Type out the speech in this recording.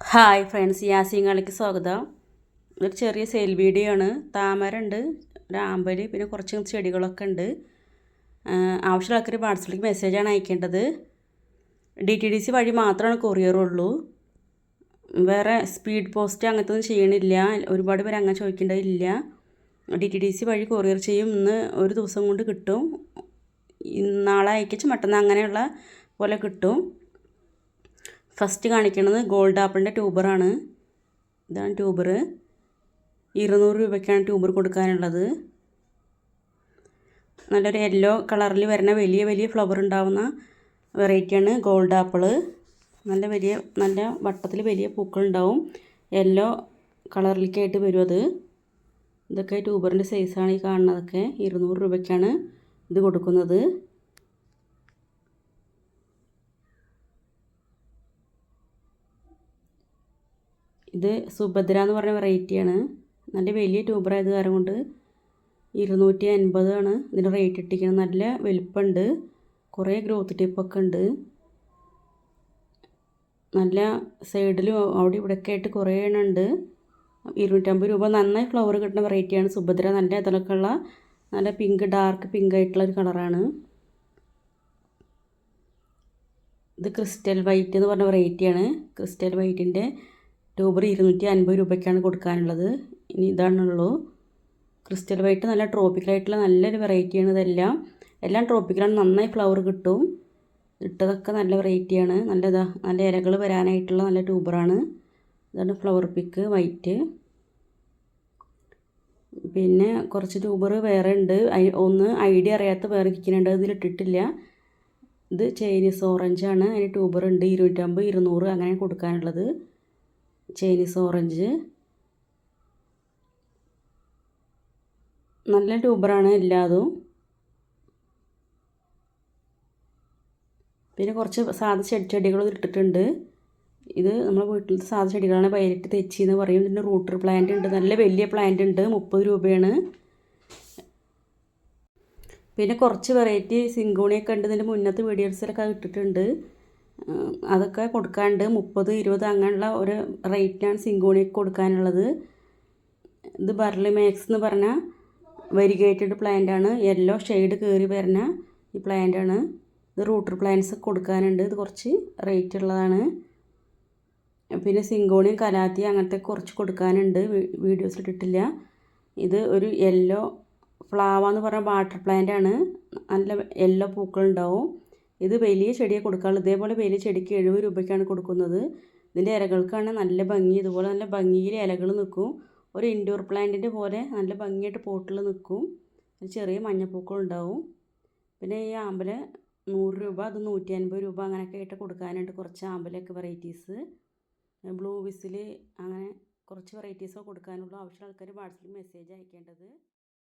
Hi friends യാസിങ്ങൾക്ക് സ്വാഗതം. ഒരു ചെറിയ സെയിൽ വീഡിയോ ആണ് താമര ഉണ്ട് രാമ്പൽ പിന്നെ കുറച്ച് ചെടികളൊക്കെ ഉണ്ട്. ആവശ്യമുള്ള ആൾക്കാർ വാട്സപ്പിലേക്ക് മെസ്സേജാണ് അയക്കേണ്ടത്. ഡി ടി ഡി സി വഴി മാത്രമാണ് കൊറിയർ ഉള്ളൂ. വേറെ സ്പീഡ് പോസ്റ്റ് അങ്ങനത്തെ ഒന്നും ചെയ്യണില്ല. ഒരുപാട് പേര് അങ്ങനെ ചോദിക്കേണ്ടതില്ല. ഡി ടി ഡി സി വഴി കൊറിയർ ചെയ്യും. ഇന്ന് ഒരു ദിവസം കൊണ്ട് കിട്ടും. നാളെ അയക്കിച്ച് മറ്റന്നാൾ അങ്ങനെയുള്ള പോലെ കിട്ടും. ഫസ്റ്റ് കാണിക്കുന്നത് ഗോൾഡ് ആപ്പിളിന്റെ ട്യൂബറാണ് ഇതാണ് ട്യൂബർ ഇരുന്നൂറ് രൂപയ്ക്കാണ് ട്യൂബർ കൊടുക്കാനുള്ളത്. നല്ലൊരു യെല്ലോ കളറിൽ വരുന്ന വലിയ വലിയ ഫ്ലവർ ഉണ്ടാവുന്ന വെറൈറ്റിയാണ് ഗോൾഡ് ആപ്പിൾ നല്ല വലിയ നല്ല വട്ടത്തിൽ വലിയ പൂക്കളുണ്ടാവും യെല്ലോ കളറിലേക്കായിട്ട് വരും അത്. ഇതൊക്കെ ട്യൂബറിന്റെ സൈസാണ് ഈ കാണുന്നതൊക്കെ. ഇരുന്നൂറ് രൂപയ്ക്കാണ് ഇത് കൊടുക്കുന്നത്. ഇത് സുഭദ്ര എന്ന് പറഞ്ഞ വെറൈറ്റിയാണ് നല്ല വലിയ ട്യൂബർ ആയത് കാരണം കൊണ്ട് ഇരുന്നൂറ്റി അൻപതാണ് ഇതിന് റേറ്റ് ഇട്ടിരിക്കുന്നത്. നല്ല വലുപ്പമുണ്ട്. കുറേ ഗ്രോത്ത് ടിപ്പൊക്കെ ഉണ്ട്. നല്ല സൈഡിലും അവിടെ ഇവിടെയൊക്കെ ആയിട്ട് കുറേ എണ്ണം ഉണ്ട്. ഇരുന്നൂറ്റമ്പത് രൂപ നന്നായി ഫ്ലവർ കിട്ടുന്ന വെറൈറ്റിയാണ് സുഭദ്ര. നല്ല ഇതിലൊക്കെയുള്ള നല്ല പിങ്ക് ഡാർക്ക് പിങ്ക് ആയിട്ടുള്ള ഒരു കളറാണ് ഇത് ക്രിസ്റ്റൽ വൈറ്റ് എന്ന് പറഞ്ഞ വെറൈറ്റിയാണ് ക്രിസ്റ്റൽ വൈറ്റിന്റെ ട്യൂബർ ഇരുന്നൂറ്റി അൻപത് രൂപയ്ക്കാണ് കൊടുക്കാനുള്ളത്. ഇനി ഇതാണുള്ളൂ. ക്രിസ്റ്റൽ വൈറ്റ് നല്ല ട്രോപ്പിക്കലായിട്ടുള്ള നല്ലൊരു വെറൈറ്റിയാണ് ഇതെല്ലാം. എല്ലാം ട്രോപ്പിക്കലാണ് നന്നായി ഫ്ലവർ കിട്ടും. ഇട്ടതൊക്കെ നല്ല വെറൈറ്റിയാണ്. നല്ലതാ നല്ല ഇലകൾ വരാനായിട്ടുള്ള നല്ല ട്യൂബറാണ്. ഇതാണ് ഫ്ലവർ പിക്ക് വൈറ്റ്. പിന്നെ കുറച്ച് ട്യൂബർ വേറെ ഉണ്ട്. ഒന്ന് ഐഡിയ അറിയാത്ത വേറെ ഇരിക്കുന്നുണ്ട്. ഇതിലിട്ടിട്ടില്ല. ഇത് ചൈനീസ് ഓറഞ്ചാണ്. അതിന് ട്യൂബർ ഉണ്ട്. ഇരുന്നൂറ്റമ്പത് ഇരുന്നൂറ് അങ്ങനെ കൊടുക്കാനുള്ളത്. Chinese orange. നല്ല ട്യൂബറാണ് എല്ലാതും. പിന്നെ കുറച്ച് സാധ ചെടി ചെടികൾ ഇട്ടിട്ടുണ്ട്. ഇത് നമ്മൾ വീട്ടിലത്തെ സാധ ചെടികളാണ് പൈലറ്റ് തെച്ചി എന്ന് പറയും. ഇതിന്റെ റൂട്ടർ പ്ലാന്റ് ഉണ്ട്. നല്ല വലിയ പ്ലാന്റ് ഉണ്ട്. മുപ്പത് രൂപയാണ്. പിന്നെ കുറച്ച് വെറൈറ്റി സിങ്കോണിയൊക്കെ ഉണ്ട്. ഇതിന്റെ മുന്നത്തെ വീഡിയോസിലൊക്കെ ഇട്ടിട്ടുണ്ട്. അതൊക്കെ കൊടുക്കാണ്ട് മുപ്പത് ഇരുപത് അങ്ങനെയുള്ള ഒരു റേറ്റിനാണ് സിങ്കോണിയൊക്കെ കൊടുക്കാനുള്ളത്. ഇത് ബർലി മാക്സ് എന്ന് പറഞ്ഞാൽ വെരിഗേറ്റഡ് പ്ലാന്റ് ആണ്. യെല്ലോ ഷെയ്ഡ് കയറി വരുന്ന ഈ പ്ലാന്റ് ആണ്. ഇത് റൂട്ടർ പ്ലാന്റ്സ് കൊടുക്കാനുണ്ട്. ഇത് കുറച്ച് റേറ്റ് ഉള്ളതാണ്. പിന്നെ സിങ്കോണിയും കലാത്തി അങ്ങനത്തെ കുറച്ച് കൊടുക്കാനുണ്ട്. വീഡിയോസ് ഇട്ടിട്ടില്ല. ഇത് ഒരു യെല്ലോ ഫ്ലാവ എന്ന് പറഞ്ഞ വാട്ടർ പ്ലാന്റ് ആണ്. നല്ല യെല്ലോ പൂക്കളുണ്ടാവും ഇത് വലിയ ചെടിയെ കൊടുക്കാറുള്ളത്. ഇതേപോലെ വലിയ ചെടിക്ക് എഴുപത് രൂപയ്ക്കാണ് കൊടുക്കുന്നത്. ഇതിന്റെ ഇലകൾക്കാണ് നല്ല ഭംഗി. ഇതുപോലെ നല്ല ഭംഗിയിൽ ഇലകൾ നിൽക്കും. ഒരു ഇൻഡോർ പ്ലാന്റിന്റെ പോലെ നല്ല ഭംഗിയായിട്ട് പോട്ടിൽ നിൽക്കും. ചെറിയ മഞ്ഞപ്പൂക്കൾ ഉണ്ടാവും. പിന്നെ ഈ ആമ്പൽ നൂറ് രൂപ അത് നൂറ്റി അൻപത് രൂപ അങ്ങനെയൊക്കെ ആയിട്ട് കൊടുക്കാനുണ്ട് കുറച്ച് ആമ്പലൊക്കെ വെറൈറ്റീസ് ബ്ലൂ വിസിൽ അങ്ങനെ കുറച്ച് വെറൈറ്റീസൊക്കെ കൊടുക്കാനുള്ള. ആവശ്യമുള്ള ആൾക്കാർ വാട്സപ്പിൽ മെസ്സേജ് അയക്കേണ്ടത്.